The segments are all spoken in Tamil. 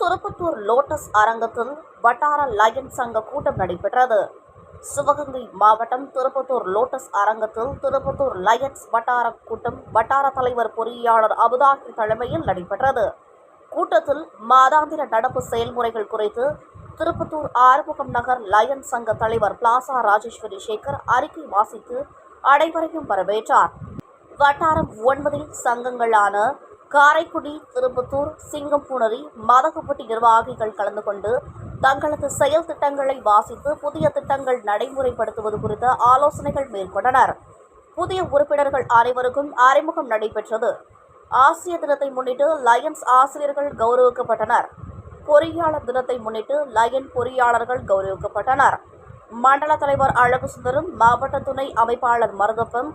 திருப்பத்தூர் லோட்டஸ் அரங்கத்தில் வட்டார லயன் சங்க கூட்டம் நடைபெற்றது. சிவகங்கை மாவட்டம் திருப்பத்தூர் லோட்டஸ் அரங்கத்தில் திருப்பத்தூர் லயன்ஸ் வட்டார கூட்டம் வட்டார தலைவர் பொறியாளர் அபுதாகி தலைமையில் நடைபெற்றது. கூட்டத்தில் மாதாந்திர நடப்பு செயல்முறைகள் குறித்து திருப்பத்தூர் ஆறுமுகம் நகர் லயன்ஸ் சங்க தலைவர் பிளாசா ராஜேஸ்வரி சேகர் அறிக்கை வாசித்து அனைவரையும் வரவேற்றார். வட்டாரம் ஒன்பதில் சங்கங்களான காரைக்குடி திருப்பத்தூர் சிங்கம்புணரி மதகுப்பட்டி நிர்வாகிகள் கலந்து கொண்டு தங்களது செயல் திட்டங்களை வாசித்து புதிய திட்டங்கள் நடைமுறைப்படுத்துவது குறித்த ஆலோசனைகள் மேற்கொண்டனர். புதிய உறுப்பினர்கள் அனைவருக்கும் அறிமுகம் நடைபெற்றது. ஆசிய தினத்தை முன்னிட்டு லயன்ஸ் ஆசிரியர்கள் கௌரவிக்கப்பட்டனர். பொறியாளர் தினத்தை முன்னிட்டு லயன் பொறியாளர்கள் கௌரவிக்கப்பட்டனர். மண்டல தலைவர் அழகு சுந்தரம் மாவட்ட துணை அமைப்பாளர் மருதப்பன்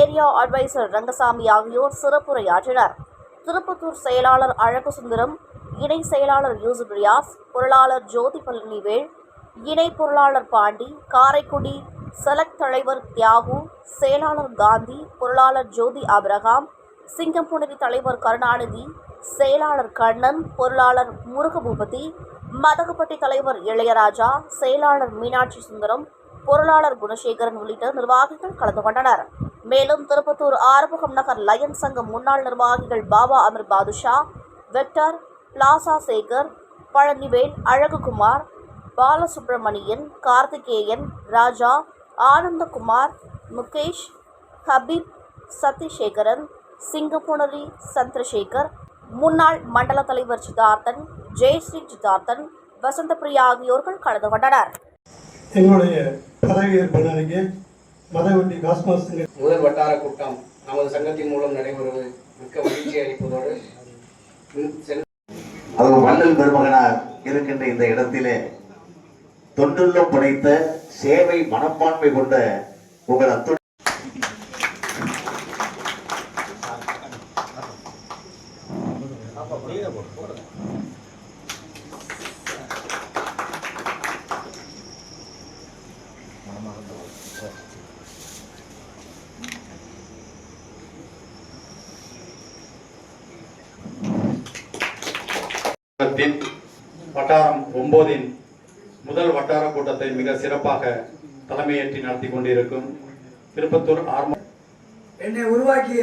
ஏரியா அட்வைசர் ரங்கசாமி ஆகியோர் சிறப்புரையாற்றினர். திருப்பத்தூர் செயலாளர் அழகு சுந்தரம் இணை செயலாளர் யூசுப் ரியாஸ் பொருளாளர் ஜோதி பழனிவேல் இணை பொருளாளர் பாண்டி காரைக்குடி செலக்ட் தலைவர் தியாகு செயலாளர் காந்தி பொருளாளர் ஜோதி அப்ரஹாம் சிங்கம்புணரி தலைவர் கருணாநிதி செயலாளர் கண்ணன் பொருளாளர் முருகபூபதி மதகுப்பட்டி தலைவர் இளையராஜா செயலாளர் மீனாட்சி சுந்தரம் பொருளாளர் குணசேகரன் உள்ளிட்ட நிர்வாகிகள் கலந்து கொண்டனர். மேலும் திருப்பத்தூர் ஆறுமுகம் நகர் லயன் சங்கம் முன்னாள் நிர்வாகிகள் பாபா அமீர் பாதுஷா வெக்டர் பிளாசா சேகர் பழனிவேல் அழகுகுமார் பாலசுப்ரமணியன் கார்த்திகேயன் ராஜா ஆனந்தகுமார் முகேஷ் ஹபீப் சத்யசேகரன் சிங்கப்புணரி சந்திரசேகர் முன்னாள் மண்டல தலைவர் சித்தார்த்தன் ஜெயஸ்ரீ சித்தார்த்தன் வசந்தபிரியா ஆகியோர்கள் கலந்து கொண்டனர். எங்களுடைய பதவியேற்பு மதவெட்டி காஸ்மாஸ் முதல் வட்டார கூட்டம் நமது சங்கத்தின் மூலம் நடைபெறுவது. மிக்க மகிழ்ச்சி அளிப்பதோடு அவர் வள்ளல் பெருமகனார் இருக்கின்ற இந்த இடத்திலே தொண்டுள்ளம் படைத்த சேவை மனப்பான்மை கொண்ட உங்கள் அத்துணை கூட்டத்தின் வட்டாரம் ஒன்பதின் முதல் வட்டார கூட்டத்தை மிக சிறப்பாக தலைமையேற்றி நடத்தி கொண்டிருக்கும் திருப்பத்தூர் ஆர்ம என்னை உருவாக்கிய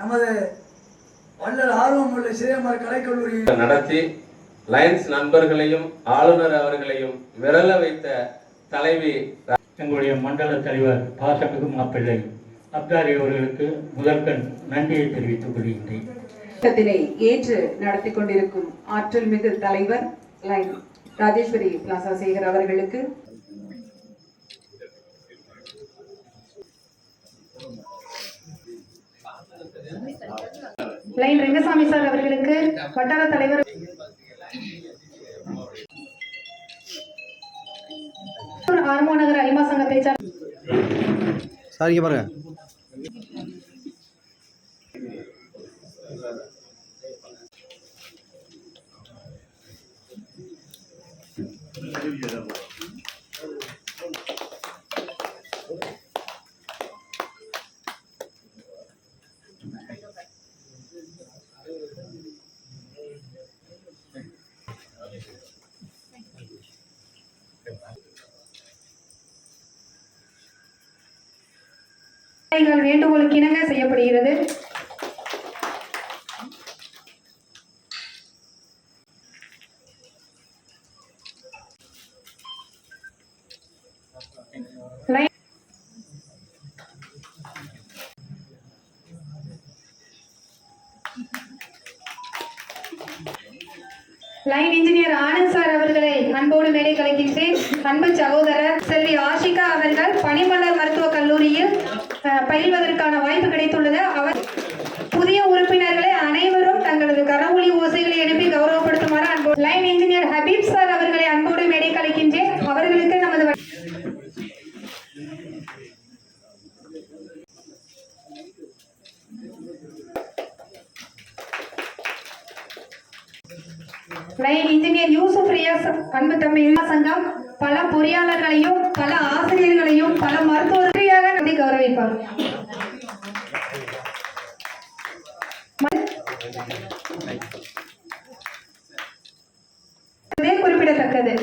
நமது வள்ளல் ஆர்வம் உள்ள சிறியமர் கலைக்கல்லூரி நடத்தி லயன்ஸ் நண்பர்களையும் ஆளுநர் அவர்களையும் விரல வைத்த தலைவி எங்களுடைய மண்டல தலைவர் பாசமிகு மாப்பிள்ளை அப்தாரி அவர்களுக்கு முதற்கண் நன்றியை தெரிவித்துக் கொள்கின்றேன். கூட்டத்தினை ஏற்று நடத்தி கொண்டிருக்கும் ஆற்றல் மிகு தலைவர் லைன் ராஜேஸ்வரி பிளாசா சேகர் அவர்களுக்கு. லைன் ரெங்கசாமி சார் அவர்களுக்கு வட்டார தலைவர். ஆர்மோ நகர் அலிமா சங்க பேச்சாளர். சார் இங்கே பாருங்க. வேண்டுகோளுக்கு இணங்க செய்யப்படுகிறது. லைன் இன்ஜினியர் ஆனந்த் சார் அவர்களை அன்போடு மேலே கலைக்கின்றேன். அன்பு சகோதரர் செல்வி ஆஷிகா அவர்கள் பனிமலர் மருத்துவக் கல்லூரியில் பயில்வதற்கான வாய்ப்பு கிடைத்துள்ளது. அவர் புதிய உறுப்பினர்களை அனைவரும் தங்களது கரவொலி ஓசைகளை எழுப்பி கௌரவப்படுத்துமாறு அன்போடு லைன் இன்ஜினியர் ஹபீப் சார் அவர்களை லைன் இன்ஜினியர் யூசுப் ரியாஸ் அன்பு தம்பி சங்கம் பல பொறியாளர்களையும் பல ஆசிரியர்களையும் பல மருத்துவர்களையாக நம்பி கௌரவிப்பார் குறிப்பிடத்தக்கது